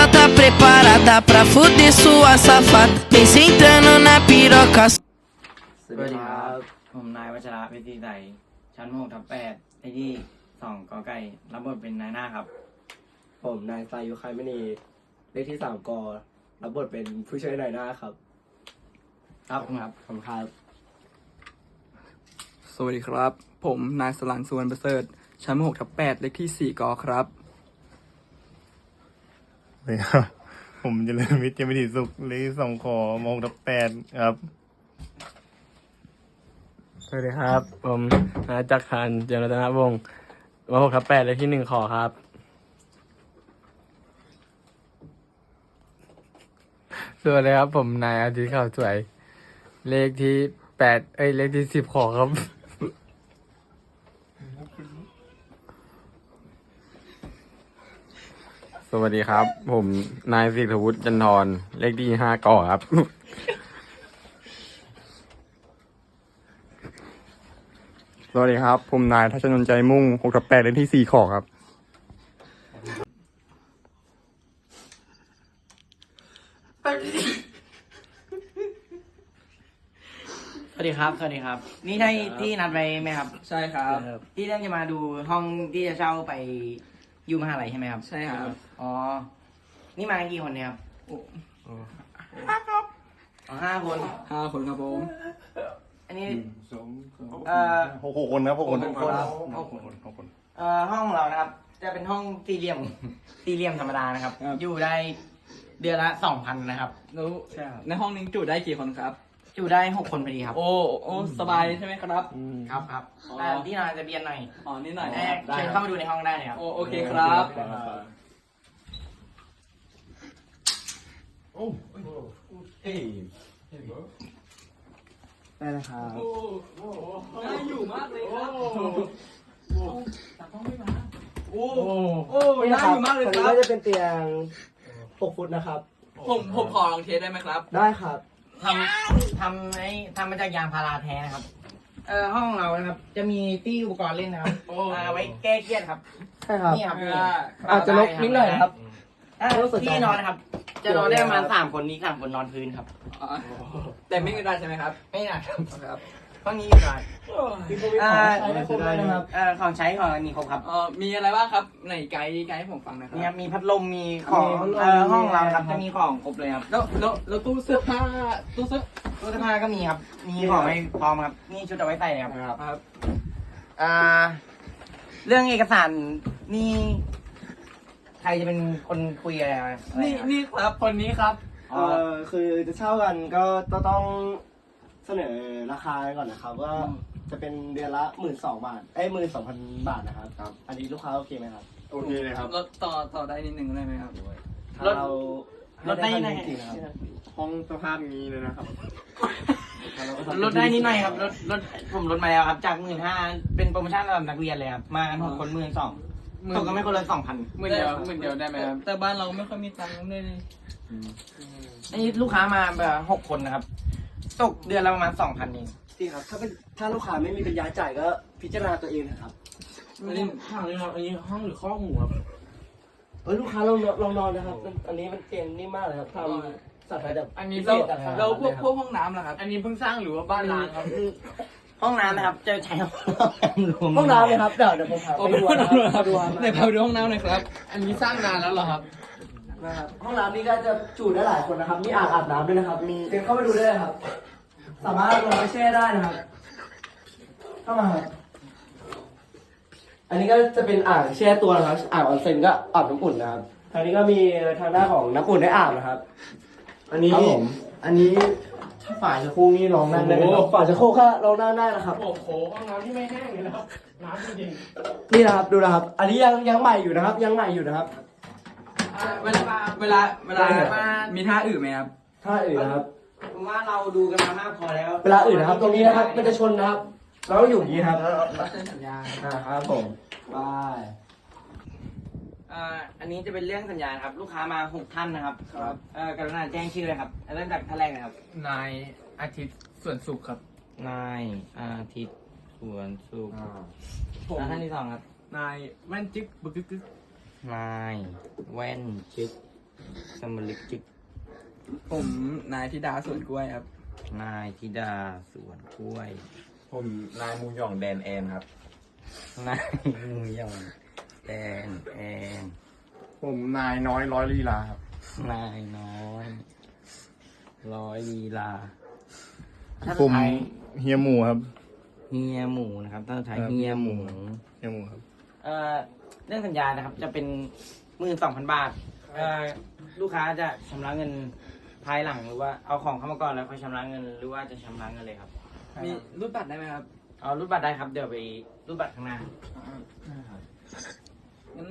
já tá preparada pra fuder sua safada. Vem sentando na piroca. สวัสดีครับ ผมนายวัชระวิทยใสชั้นมหกทับแปดเลขที่สองกอไก่ รับบทเป็นนายหน้าครับ ผมนายสายุคายมณีเลขที่สามกอรับบทเป็นผู้ช่วยนายหน้าครับ ครับครับ ผมครับ สวัสดีครับ ผมนายสลันสุวรรณประเสริฐ ชั้นมหกทับแปดเลขที่สี่กอครับ สวัสดีครับ ผมเจริญวิทย์เจมิติสุขเลขสองขอมงทับแปดครับ สวัสดีครับ ผมนายจักรพันธ์เจริญรัตนวงศ์มาหกทับแปดเลขที่หนึ่งขอครับ สวัสดีครับ ผมนายอาทิตย์ข่าวสวย เลขที่แปดเอ้ย เลขที่สิบขอครับ สวัสดีครับ ผมนายสิทธวุฒิจันทรเลขที่ห้าก่อครับ สวัสดีครับ ผมนายทัชนนท์ใจมุ่งหกทับแปดเลขที่สี่ขอครับ สวัสดีครับ สวัสดีครับ นี่ใช่ที่นัดไปไหมครับ ใช่ครับ ที่เรื่องจะมาดูห้องที่จะเช่าไป อยู่มหาลัยใช่ไหมครับ ใช่ครับ อ๋อ นี่มากันกี่คนเนี่ยครับอ๋อห้าคน ห้าคนครับผม อันนี้เอ่อหกคนครับหกคนหกคนหกคนหกคนเอ่อห้องของเรานะครับ จะเป็นห้องสี่เหลี่ยม สี่เหลี่ยมธรรมดานะครับ อยู่ได้เดือนละสองพันนะครับแล้วในห้องนี้จุได้กี่คนครับ อยู่ได้หกคนพอดีครับ โอ้โอ้สบายใช่ไหมครับ ครับครับอ๋อ แต่ที่นอนจะเบียนหน่อยอ๋อนิดหน่อยแรกเชิญเข้ามาดูในห้องได้เลยครับ โอโอเคครับได้แล้วครับ น่าอยู่มากเลยครับ โอ้โอ้นี่น่านะคอรับยู่มากเลยตรงคนี้รับ ก็จะเป็นเตียงหกฟุตนะครับ ผมผมขอลองเทสได้ไหมครับ ได้ครับ ทำทำไอ้ทำมาจากยางพาราแท้นะครับ เอ่อห้องเรานะครับ จะมีที่อุปกรณ์เล่นนะครับโอ้อ่าไว้แก้เครียดครับ ใช่ครับ นี่ครับอ่าอาจจะลกนิดหน่อยนะครับอ่ารู้สึกที่นอนนะครับ จะนอนได้ประมาณสามคนนี้สามคนนอนพื้นครับอ่าแต่ไม่มีได้ใช่ไหมครับ ไม่หนักครับ ครับห้องนี้อยู่ได้อ่าอ่าใช้ได้ครบเลยนะครับเอ่อของใช้ของอะไรมีครบครับเอ่อมีอะไรบ้างครับไหนไกด์ไกด์ให้ผมฟังหนะครับนี่ครับมีพัดลมมีของมีพัดลมเอ่อห้องเราครับมีจะมีของครบเลยครับแล้วแล้วแล้วตู้เสื้อผ้าตู้เสื้อตู้เสื้อผ้าก็มีครับ มีของให้พร้อมครับนี่ชุดเอาไว้ใส่เลยครับครับอ่าเรื่องเอกสารนี่ใครจะเป็นคนคุยอะไรอะไรนี่ครับนี่ครับคนนี้ครับ เอ่อคือจะเช่ากันก็ต้องเสนอราคาก่อนนะครับ ว่าจะเป็นเดือนละหมื่นสองบาท เอ้ยหมื่นสองพันบาทนะครับ ครับ อันนี้ลูกค้าโอเคไหมครับ โอเคเลยครับ ลดต่อต่อได้นิดนึงได้ไหมครับ ถ้าเราลดได้ไหน จริงๆนะครับห้องสภาพนี้เลยนะครับลดได้นิดหน่อยครับลดลดผมลดมาแล้วครับ จากหมื่นห้าเป็นโปรโมชั่นสำหรับนักเรียนเลยครับ มากันหกคนหมื่นสองตกกันไม่คนละสองพันหมื่นเดียวหมื่นเดียวได้ไหมครับ แต่บ้านเราไม่ค่อยมีตังค์เลยอันนี้ลูกค้ามาแบบหกคนนะครับ ตกเดือนละประมาณสองพันเองจริงครับ ถ้าเป็นถ้าลูกค้าไม่มีปัญญาจ่ายก็พิจารณาตัวเองนะครับอันนี้ห้องนี้ครับอันนี้ห้องหรือข้อหมูครับเออลูกค้าลองนอนลองนอนนะครับมันอันนี้มันเตียงนิ่มมากเลยครับทำสัตว์ไทยแบบอันนี้พิเราศษนะครับเราพวกพวกห้องน้ำล่ะครับ อันนี้เพิ่งสร้างหรือว่าบ้านร้างครับ ห้องน้ำนะครับจะใช้ห้องน้ำรวมห้องน้ำเลยครับเดี๋ยวเดี๋ยวผมพาโอ้ไปไปดูดูนะนะคครัรับบดูครับไหนพาไปดูห้องน้ำหน่อยครับ อันนี้สร้างนานแล้วเหรอครับ นะครับห้องน้ำนี้ก็จะจุได้หลายคนนะครับ มีอ่างอาบน้ำด้วยนะครับมีเดินเข้าไปดูได้เลยครับ สามารถลงไปแช่ได้นะครับ เข้ามาครับอันนี้ก็จะเป็นอ่างแช่ตัวนะครับ อ่างออนเซ็นก็อาบน้ำอุ่นนะครับ ทางนี้ก็มีทางด้านของน้ำอุ่นได้อาบนะครับ อันนี้ครับผม อันนี้ถ้าฝาชะโครกนี่ลองนั่งได้ไหมครับฝาชะโครกก็ลองนั่งได้นะครับ โอ้โหห้องน้ำที่ไม่แห้งเลยนะครับน้ำจริงนี่นะครับดูนะครับ อันนี้ยังยังใหม่อยู่นะครับ ยังใหม่อยู่นะครับ เวลาเวลาเวลา มีท่าอื่นไหมครับ ถ้าอื่นนะครับ ผมว่าเราดูกันมามากพอแล้วเวลาอื่นนะครับ ตรงนี้นะครับมันจะชนนะครับ เราต้องอยู่อย่างนี้ครับสัญญาอ่าครับผมบายอ่าอันนี้จะเป็นเรื่องสัญญาครับ ลูกค้ามาหกท่านนะครับครับเอ่อกรุณาแจ้งชื่อเลยครับเริ่มจากท่านแรกนะครับ นายอาทิตย์ส่วนสุขครับ นายอาทิตย์สวนสุขผมแล้วท่านที่สองครับ นายแว่นจิ๊บบึกกึกกึก นายแว่นชึกสมลิกจิกผมนายธิดาสวนกล้วยครับ นายธิดาสวนกล้วย ผมนายมูหยองแดนแอนครับ นายมูยองแดงแอนผมนายน้อยร้อยลีลาครับ นายน้อย ร้อยลีลาผมไทยเฮียหมูครับ เฮียหมูนะครับถ้าไทยครับเฮียหมู เฮียหมูครับ เอ่อ เรื่องสัญญานะครับ จะเป็นหมื่นสองพันบาทเอ่อลูกค้าจะชำระเงินภายหลังหรือว่าเอาของเข้ามาก่อนแล้วค่อยชำระเงิน หรือว่าจะชำระเงินเลยครับ มีรูดบัตรได้ไหมครับเอารูดบัตรได้ครับ เดี๋ยวไปรูดบัตรข้างหน้า งั้น